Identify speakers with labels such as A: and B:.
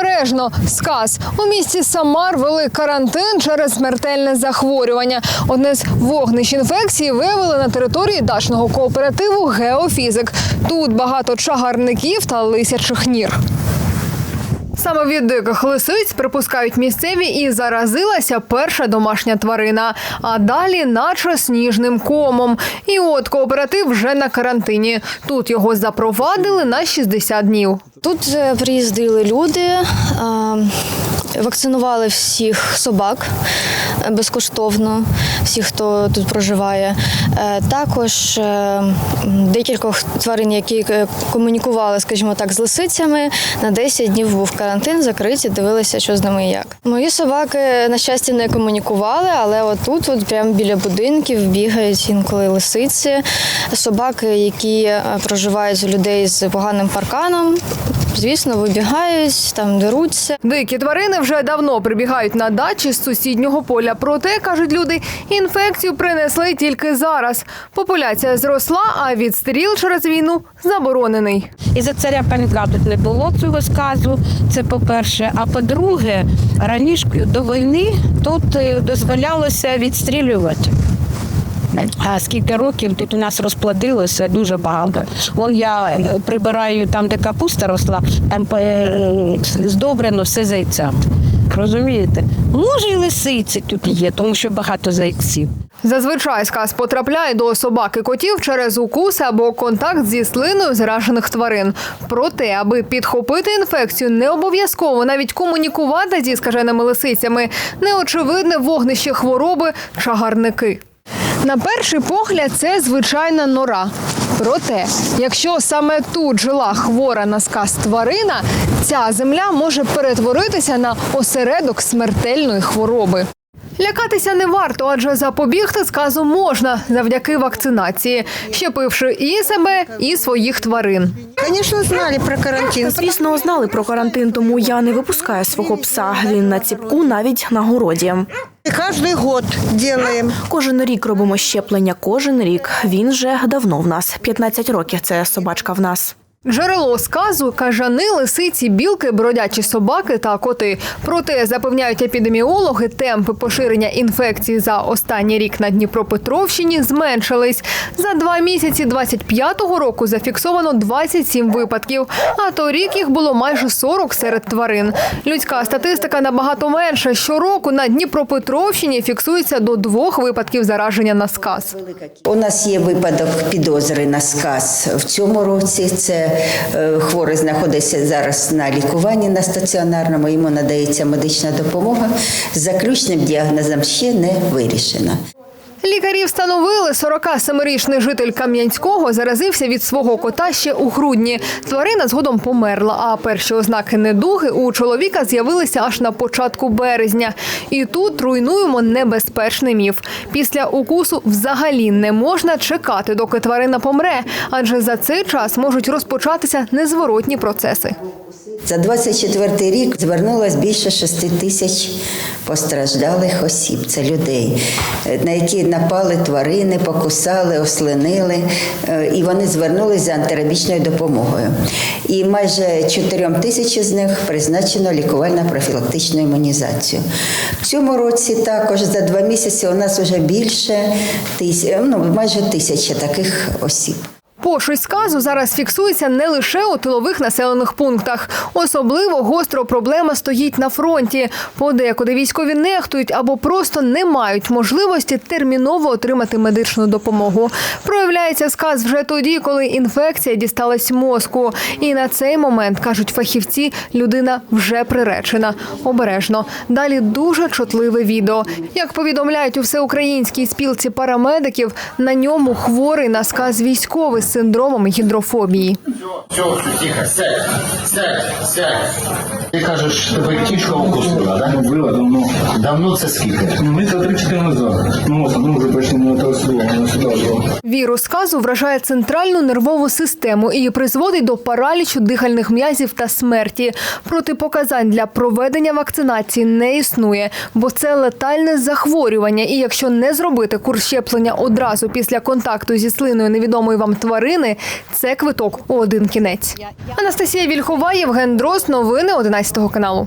A: Обережно сказ у місті Самар вели карантин через смертельне захворювання. Одне з вогнищ інфекції виявили на території дачного кооперативу Геофізик. Тут багато чагарників та лисячих нір. Саме від диких лисиць припускають місцеві і заразилася перша домашня тварина. А далі, наче сніжним комом. І от кооператив вже на карантині. Тут його запровадили на 60 днів.
B: Тут приїздили люди, вакцинували всіх собак е, безкоштовно, всіх, хто тут проживає. Е, Також е, декількох тварин, які комунікували, скажімо так, з лисицями, на 10 днів був карантин, закриті, дивилися, що з ними і як. Мої собаки, на щастя, не комунікували, але отут, от прямо біля будинків, бігають інколи лисиці. Собаки, які проживають у людей з поганим парканом, звісно, вибігають, там деруться.
A: Дикі тварини вже давно прибігають на дачі з сусіднього поля. Проте, кажуть люди, інфекцію принесли тільки зараз. Популяція зросла, а відстріл через війну заборонений.
C: І за царя панька тут не було цього сказу. Це по-перше. А по-друге, раніше до війни тут е, дозволялося відстрілювати. А скільки років тут у нас розплодилося дуже багато. Вон я е, прибираю там, де капуста росла, там е, здобрено все зайцями. Розумієте? Може, і лисиці тут є, тому що багато зайців.
A: Зазвичай сказ потрапляє до собак і котів через укус або контакт зі слиною заражених тварин. Проте, аби підхопити інфекцію, не обов'язково навіть комунікувати зі скаженими лисицями. Неочевидне вогнище хвороби чагарники. На перший погляд, це звичайна нора. Проте, якщо саме тут жила хвора на сказ тварина, ця земля може перетворитися на осередок смертельної хвороби. Лякатися не варто, адже запобігти сказу можна завдяки вакцинації, щепивши і себе, і своїх тварин.
D: Конечно, знали про карантин.
E: Звісно, знали про карантин, тому я не випускаю свого пса. Він на ціпку навіть на городі.
D: Каждый год делаем.
E: Кожен рік робимо щеплення. Кожен рік. Він вже давно в нас. 15 років. Це собачка в нас.
A: Джерело сказу кажани, лисиці, білки, бродячі собаки та коти. Проте запевняють епідеміологи, темпи поширення інфекції за останній рік на Дніпропетровщині зменшились. За два місяці 25-го року зафіксовано 27 випадків, а торік їх було майже 40 серед тварин. Людська статистика набагато менша. Щороку на Дніпропетровщині фіксується до двох випадків зараження на сказ.
F: У нас є випадок підозри на сказ в цьому році. Це хворий знаходиться зараз на лікуванні на стаціонарному. Йому надається медична допомога. Заключним діагнозом ще не вирішено.
A: Лікарі встановили 47-річний житель Кам'янського заразився від свого кота ще у грудні. Тварина згодом померла, а перші ознаки недуги у чоловіка з'явилися аж на початку березня. І тут руйнуємо небезпечний міф. Після укусу взагалі не можна чекати, доки тварина помре, адже за цей час можуть розпочатися незворотні процеси.
F: За 24 рік звернулось більше 6 тисяч постраждалих осіб. Це людей, е, на які напали тварини, покусали, ослинили, е, і вони звернулись за антирабічною допомогою. І майже 4 тисячі з них призначено лікувально-профілактичну імунізацію. В цьому році також за два місяці у нас вже більше тисяч, ну майже тисяча таких осіб.
A: Пошусть сказу зараз фіксується не лише у тилових населених пунктах. Особливо гостро проблема стоїть на фронті. Подекуди військові нехтують або просто не мають можливості терміново отримати медичну допомогу. Проявляється сказ вже тоді, коли інфекція дісталась мозку. І на цей момент кажуть фахівці, людина вже приречена. Обережно. Далі дуже чутливе відео. Як повідомляють у всеукраїнській спілці парамедиків, на ньому хворий на сказ військовий з синдромом гідрофобії.
G: Все, все, тихо, сядь, сядь, сядь. Ти кажеш, тебе кішка укусила, да?
H: Ну, Було давно.
G: Давно це скільки?
H: Ну, ми це 3-4 назад. Ну, от, ну, вже прийшли на того село, воно сюди.
A: Вірус сказу вражає центральну нервову систему і призводить до паралічу дихальних м'язів та смерті. Протипоказань для проведення вакцинації не існує, бо це летальне захворювання. І якщо не зробити курс щеплення одразу після контакту зі слиною невідомої вам тварини, тварини це квиток у один кінець. Анастасія Вільхова, Євген Дрос, новини 11 каналу.